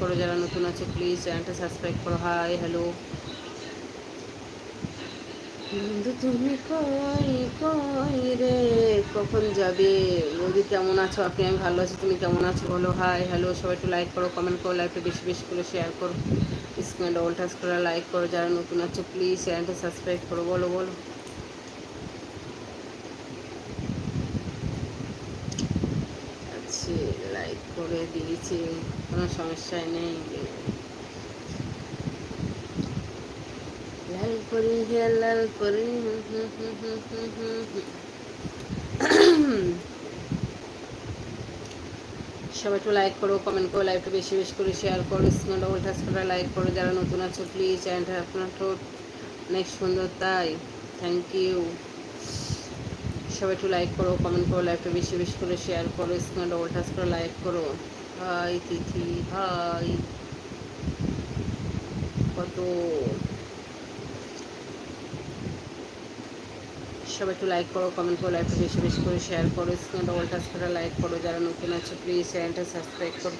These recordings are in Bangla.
করো, যারা নতুন আছে প্লিজ চ্যানেলটা সাবস্ক্রাইব করো। হাই হ্যালো তুমি কই কই রে? কখন যাবে? বৌদি, কেমন আছো? আপনি আমি ভালো আছি, তুমি কেমন আছো? বলো হাই হ্যালো সবাই একটু লাইক করো কমেন্ট করো লাইভটা বেশি বেশি করে শেয়ার করো। স্ক্রিনে ডবল টাচ করে লাইক করো, যারা নতুন আছো প্লিজ চ্যানেলটা সাবস্ক্রাইব করো, বলো বলো। আচ্ছা। করে দিয়েছি, কোনো সমস্যাই নেই। লাল পরি হে লাল পরি সবাই একটু লাইক করো কমেন্ট করো লাইভটা বেশি বেশি করে শেয়ার করো স্ক্রিনে ডবল করে লাইক করো, যারা নতুন আছো প্লিজ চ্যানেলটা আপনার তো অনেক সুন্দর, তাই। থ্যাংক ইউ সবাই একটু লাইক করো কমেন্ট করো লাইভটা বেশি বেশি করে শেয়ার করো স্ক্রিনে ডবল টাচ করে লাইক করো। Hi, Tithi, hi. কত? সবাই একটু লাইক করো কমেন্ট করো লাইভটা বেশি বেশি করে শেয়ার করো স্ক্রিনে ডবল টাচ করে লাইক করো। যারা নতুন আছে প্লিজ চ্যানেলটা সাবস্ক্রাইব করো।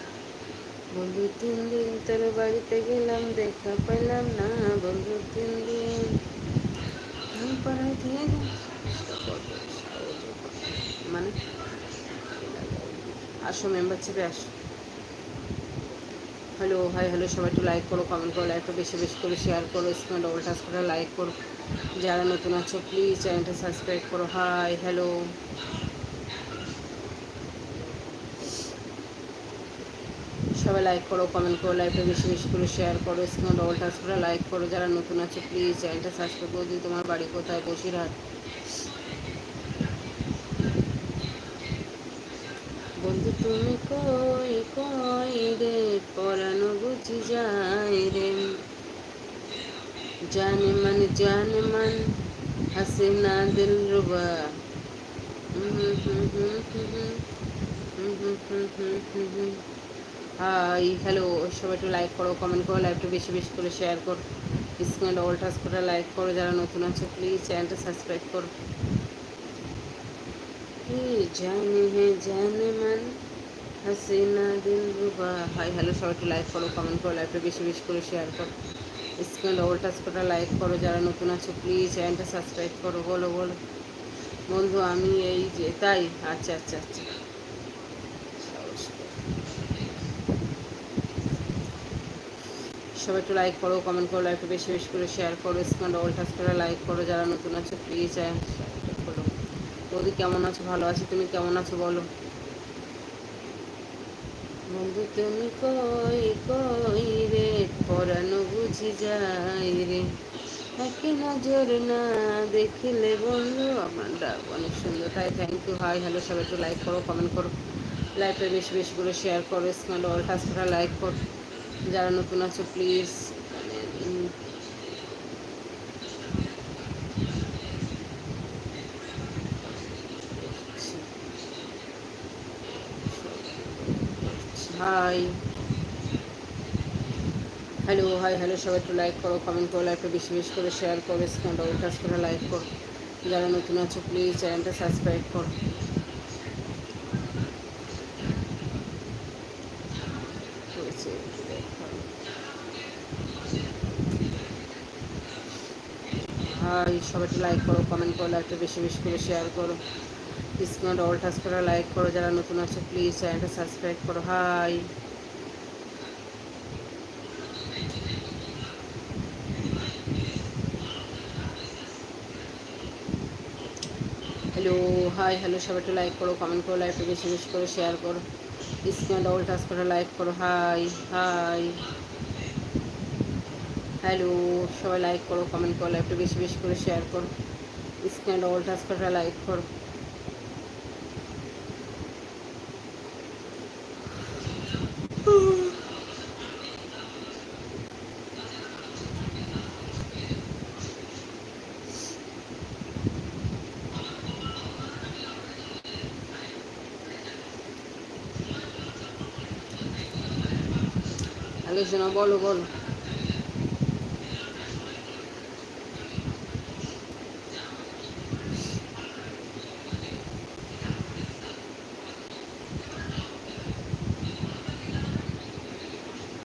বন্ধু, তিন দিন তোর বাড়িতে গেলাম, দেখা পেলাম না। বন্ধু, তিন দিন। পাড়ায় দিয়ে মানে আসো মেম্বার মেম্বারশিপে আসো। হ্যালো হাই হ্যালো সবাই একটু লাইক করো কমেন্ট করো লাইকটা বেশি বেশি করে শেয়ার করো স্ক্রিনে ডবল টাচ করে লাইক করো। যারা নতুন আছো প্লিজ চ্যানেলটা সাবস্ক্রাইব করো। হাই হ্যালো সবাই লাইক করো কমেন্ট করো লাইভটা বেশি বেশি করে শেয়ার করো স্ক্রিনে ডবল টাচ করে লাইক করো। যারা নতুন আছে প্লিজ চ্যানেলটা সাবস্ক্রাইব করে দিই তোমার বাড়ি কোথায়? বসিরহাট বন্ধু তুমি কই কই রে পরানো বুঝি যায় রে জানে মান জানে মান হাসে না দিল রুবা হাই হ্যালো সবাই একটু লাইক করো কমেন্ট করো লাইভটা বেশি বেশি করে শেয়ার করো স্ক্রিনে ডবল টাস করে লাইক করো যারা নতুন আছে প্লিজ চ্যানেলটা সাবস্ক্রাইব করো জানে হ্যাঁ জানে মান হাসিনা দিল রুবা হাই হ্যালো সবাই একটু লাইক করো কমেন্ট করো লাইভটা বেশি বেশি করে শেয়ার করো। স্ক্রিনে ডবল টাচ করে লাইক করো, যারা নতুন আছো প্লিজ চ্যানেলটা সাবস্ক্রাইব করো, বলো বলো। বন্ধু, আমি এই যে, তাই? আচ্ছা আচ্ছা আচ্ছা। সবাই একটু লাইক করো কমেন্ট করো লাইকটা বেশি বেশি করে শেয়ার করো স্ক্রিনে ডবল টাচ করে লাইক করো, যারা নতুন আছো প্লিজ করো। বৌদি, কেমন আছো? ভালো আছো, তুমি কেমন আছো বলো? বন্ধু তুমি কই কই রে? পরানো বুঝি যাই রে। একে নজর না দেখিলে বন্ধু আমার ডাক অনেক সুন্দর। তাই থ্যাংক ইউ হাই হ্যালো সবাই, একটু লাইক করো কমেন্ট করো। লাইভটা বেশি বেশি করে শেয়ার করো। স্মার্ট অল টাচ করে লাইক করো। যারা নতুন আছো please hi hello hi hello সবাই একটু লাইক করো কমেন্ট করো লাইকটা বেশি বেশি করে শেয়ার করো স্ক্রিন ডবল টাচ করে লাইক করো। যারা নতুন আছো প্লিজ চ্যানেলটা সাবস্ক্রাইব করো। হাই সবাই একটু লাইক করো কমেন্ট করো লাইকটা বেশি বেশি করে শেয়ার করো। স্ক্রিনে ডবল টাচ করে লাইক করো যারা নতুন আছে প্লিজ চ্যানেলটা সাবস্ক্রাইব করো হাই হ্যালো হাই হ্যালো সবাই একটু লাইক করো কমেন্ট করো লাইকটা বেশি বেশি করে শেয়ার করো স্ক্রিনে ডবল টাচ করে লাইক করো হাই হাই হ্যালো সবাই লাইক করো কমেন্ট করো লাইকটা বেশি বেশি করে শেয়ার করো স্ক্রিনে ডবল টাচ করে লাইক করো আলোচনা বলো বলো।